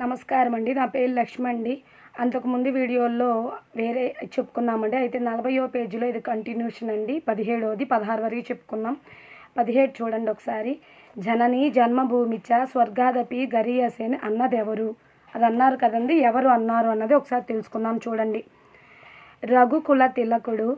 నమస్కారం అండి నా పేరు లక్ష్మి అండి అంతకుముందు వీడియోల్లో వేరే చెప్పుకున్నామండి. అయితే నలభయో పేజీలో ఇది కంటిన్యూషన్ అండి. పదిహేడవది పదహారు వరకు చెప్పుకున్నాం. పదిహేడు చూడండి ఒకసారి. జనని జన్మభూమిచ స్వర్గాదపి గరీయసేని అన్నదెవరు? అది అన్నారు కదండి. ఎవరు అన్నారు అన్నది ఒకసారి తెలుసుకుందాం చూడండి. రఘుకుల తిలకుడు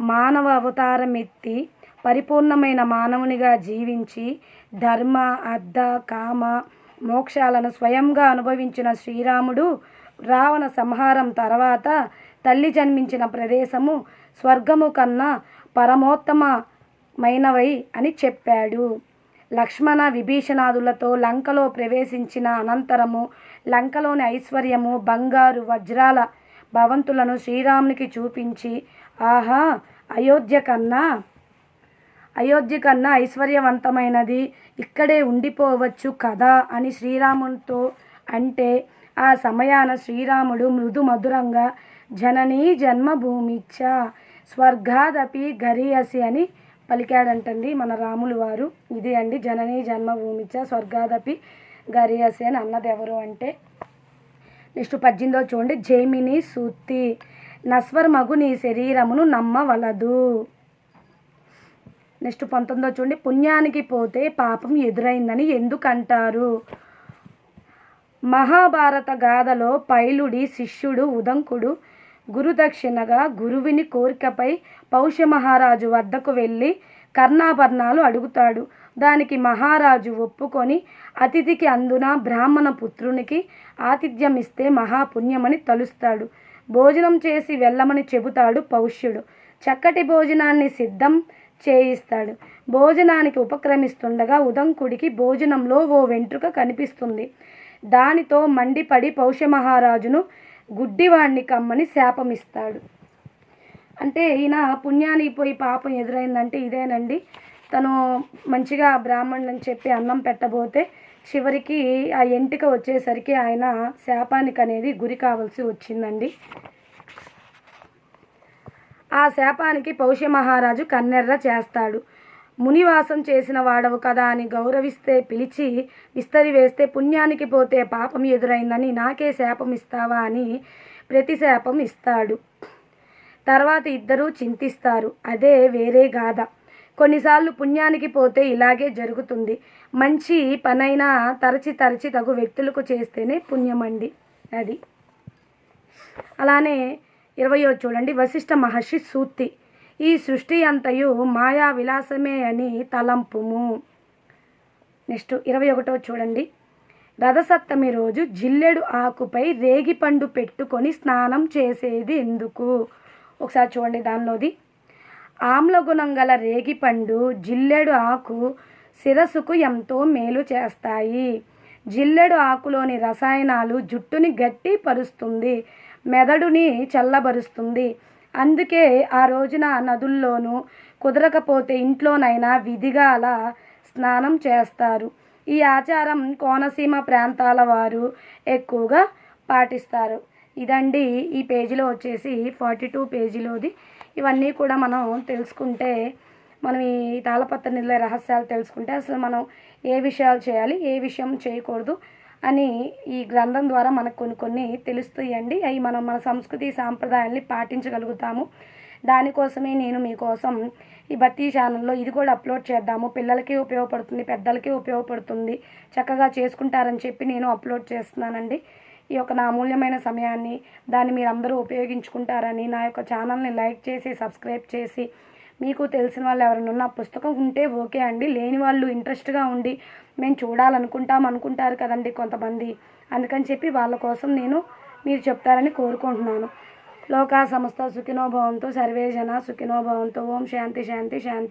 మానవ అవతారమెత్తి పరిపూర్ణమైన మానవునిగా జీవించి ధర్మ అర్ధ కామ మోక్షాలను స్వయంగా అనుభవించిన శ్రీరాముడు రావణ సంహారం తర్వాత తల్లి జన్మించిన ప్రదేశము స్వర్గము కన్నా పరమోత్తమమైనవై అని చెప్పాడు. లక్ష్మణ విభీషణాదులతో లంకలో ప్రవేశించిన అనంతరము లంకలోని ఐశ్వర్యము బంగారు వజ్రాల భవంతులను శ్రీరామునికి చూపించి ఆహా అయోధ్య కన్నా అయోధ్య కన్నా ఐశ్వర్యవంతమైనది. ఇక్కడే ఉండిపోవచ్చు కదా అని శ్రీరామునితో అంటే ఆ సమయాన శ్రీరాముడు మృదు మధురంగా జననీ జన్మభూమిచ్చ స్వర్గాదపి గరియసి అని పలికాడంటండి మన రాములు వారు. ఇది అండి జననీ జన్మభూమిచ్చ స్వర్గాదపి గరియసి అని అన్నది ఎవరు అంటే నెక్స్ట్ పద్దెనిమిదో చూడండి జైమిని సూత్తి నస్వరమగు నీ శరీరమును నమ్మవలదు. నెక్స్ట్ పంతొమ్మిదో చూడండి. పుణ్యానికి పోతే పాపం ఎదురైందని ఎందుకంటారు? మహాభారత గాథలో పైలుడి శిష్యుడు ఉదంకుడు గురుదక్షిణగా గురువిని కోరికపై పౌష్యమహారాజు వద్దకు వెళ్ళి కర్ణాభరణాలు అడుగుతాడు. దానికి మహారాజు ఒప్పుకొని అతిథికి అందున బ్రాహ్మణ పుత్రునికి ఆతిథ్యం ఇస్తే మహాపుణ్యమని తలుస్తాడు. భోజనం చేసి వెళ్ళమని చెబుతాడు పౌష్యుడు. చక్కటి భోజనాన్ని సిద్ధం చేయిస్తాడు. భోజనానికి ఉపక్రమిస్తుండగా ఉదంకుడికి భోజనంలో ఓ వెంట్రుక కనిపిస్తుంది. దానితో మండిపడి పౌషమహారాజును గుడ్డివాణ్ణి కమ్మని శాపమిస్తాడు. అంటే ఈయన పుణ్యానికి పోయి పాపం ఎదురైందంటే ఇదేనండి. తను మంచిగా బ్రాహ్మణుని చెప్పి అన్నం పెట్టబోతే చివరికి ఆ ఎంటిక వచ్చేసరికి ఆయన శాపానికి అనేది గురి కావాల్సి వచ్చిందండి. ఆ శాపానికి పౌష్య మహారాజు కన్నెర్ర చేస్తాడు. మునివాసం చేసిన వాడవు కదా అని గౌరవిస్తే పిలిచి విస్తరి వేస్తే పుణ్యానికి పోతే పాపం ఎదురైందని నాకే శాపం ఇస్తావా అని ప్రతి శాపం ఇస్తాడు. తర్వాత ఇద్దరూ చింతిస్తారు. అదే వేరే గాథ. కొన్నిసార్లు పుణ్యానికి పోతే ఇలాగే జరుగుతుంది. మంచి పనైనా తరచి తరచి తగు వ్యక్తులకు చేస్తేనే పుణ్యమండి. అది. అలానే ఇరవయో చూడండి వశిష్ఠ మహర్షి సూక్తి. ఈ సృష్టి అంతయు మాయా విలాసమే అని తలంపుము. నెక్స్ట్ ఇరవై ఒకటో చూడండి. రథసప్తమి రోజు జిల్లెడు ఆకుపై రేగిపండు పెట్టుకొని స్నానం చేసేది ఎందుకు? ఒకసారి చూడండి దానిలోది. ఆమ్లగుణం గల రేగిపండు జిల్లెడు ఆకు శిరస్సుకు ఎంతో మేలు చేస్తాయి. జిల్లెడు ఆకులోని రసాయనాలు జుట్టుని గట్టి పరుస్తుంది మెదడుని చల్లబరుస్తుంది. అందుకే ఆ రోజున నదుల్లోనూ కుదరకపోతే ఇంట్లోనైనా విధిగా అలా స్నానం చేస్తారు. ఈ ఆచారం కోనసీమ ప్రాంతాల వారు ఎక్కువగా పాటిస్తారు. ఇదండి ఈ పేజీలో వచ్చేసి ఫార్టీ టూ పేజీలోది. ఇవన్నీ కూడా మనం తెలుసుకుంటే మనం ఈ తాళపత్ర నిధుల రహస్యాలు తెలుసుకుంటే అసలు మనం ఏ విషయాలు చేయాలి ఏ విషయం చేయకూడదు అని ఈ గ్రంథం ద్వారా మనకు కొన్ని కొన్ని తెలుస్తాయండి. అవి మనం మన సంస్కృతి సాంప్రదాయాల్ని పాటించగలుగుతాము. దానికోసమే నేను మీకోసం ఈ బత్తి ఛానల్లో ఇది కూడా అప్లోడ్ చేద్దాము. పిల్లలకి ఉపయోగపడుతుంది పెద్దలకి ఉపయోగపడుతుంది చక్కగా చేసుకుంటారని చెప్పి నేను అప్లోడ్ చేస్తున్నానండి. ఈ యొక్క నా అమూల్యమైన సమయాన్ని దాన్ని మీరు అందరూ ఉపయోగించుకుంటారని నా యొక్క ఛానల్ని లైక్ చేసి సబ్స్క్రైబ్ చేసి మీకు తెలిసిన వాళ్ళు ఎవరైనా ఉన్న పుస్తకం ఉంటే ఓకే అండి. లేని వాళ్ళు ఇంట్రెస్ట్గా ఉండి మేము చూడాలనుకుంటాం అనుకుంటారు కదండి కొంతమంది. అందుకని చెప్పి వాళ్ళ కోసం నేను మీరు చెప్తారని కోరుకుంటున్నాను. లోకా సంస్థ సుఖినోభవంతో సర్వే జన సుఖినోభవంతో ఓం శాంతి శాంతి శాంతి.